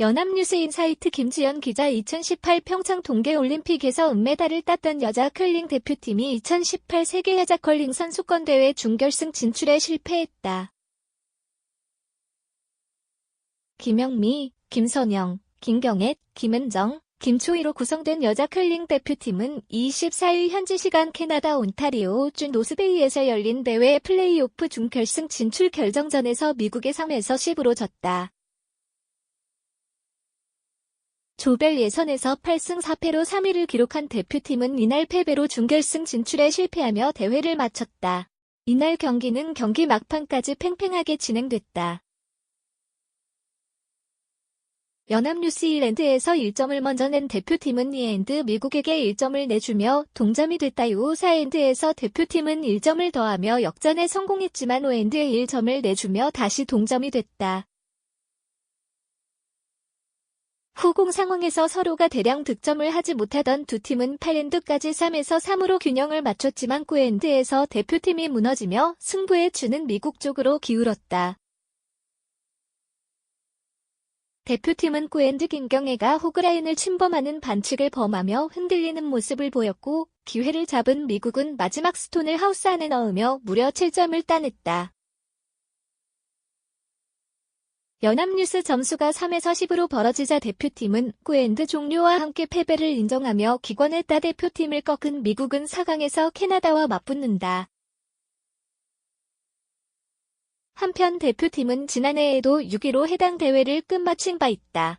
연합뉴스 인사이트 김지연 기자 2018 평창 동계올림픽에서 은메달을 땄던 여자 curling 대표팀이 2018 세계 여자 컬링 선수권대회 준결승 진출에 실패했다. 김영미, 김선영, 김경애, 김은정, 김초희로 구성된 여자 curling 대표팀은 24일 현지 시간 캐나다 온타리오 주 노스베이에서 열린 대회 플레이오프 준결승 진출 결정전에서 미국의 3에서 10으로 졌다. 조별 예선에서 8승 4패로 3위를 기록한 대표팀은 이날 패배로 준결승 진출에 실패하며 대회를 마쳤다. 이날 경기는 경기 막판까지 팽팽하게 진행됐다. 연합뉴스 일랜드에서 1점을 먼저 낸 대표팀은 2엔드 미국에게 1점을 내주며 동점이 됐다. 이후 4엔드에서 대표팀은 1점을 더하며 역전에 성공했지만 5엔드에 1점을 내주며 다시 동점이 됐다. 후공 상황에서 서로가 대량 득점을 하지 못하던 두 팀은 8엔드까지 3에서 3으로 균형을 맞췄지만 9엔드에서 대표팀이 무너지며 승부의 주는 미국 쪽으로 기울었다. 대표팀은 9엔드 김경애가 호그라인을 침범하는 반칙을 범하며 흔들리는 모습을 보였고 기회를 잡은 미국은 마지막 스톤을 하우스 안에 넣으며 무려 7점을 따냈다. 연합뉴스 점수가 3에서 10으로 벌어지자 대표팀은 9엔드 종료와 함께 패배를 인정하며 기권했다 대표팀을 꺾은 미국은 4강에서 캐나다와 맞붙는다. 한편 대표팀은 지난해에도 6위로 해당 대회를 끝마친 바 있다.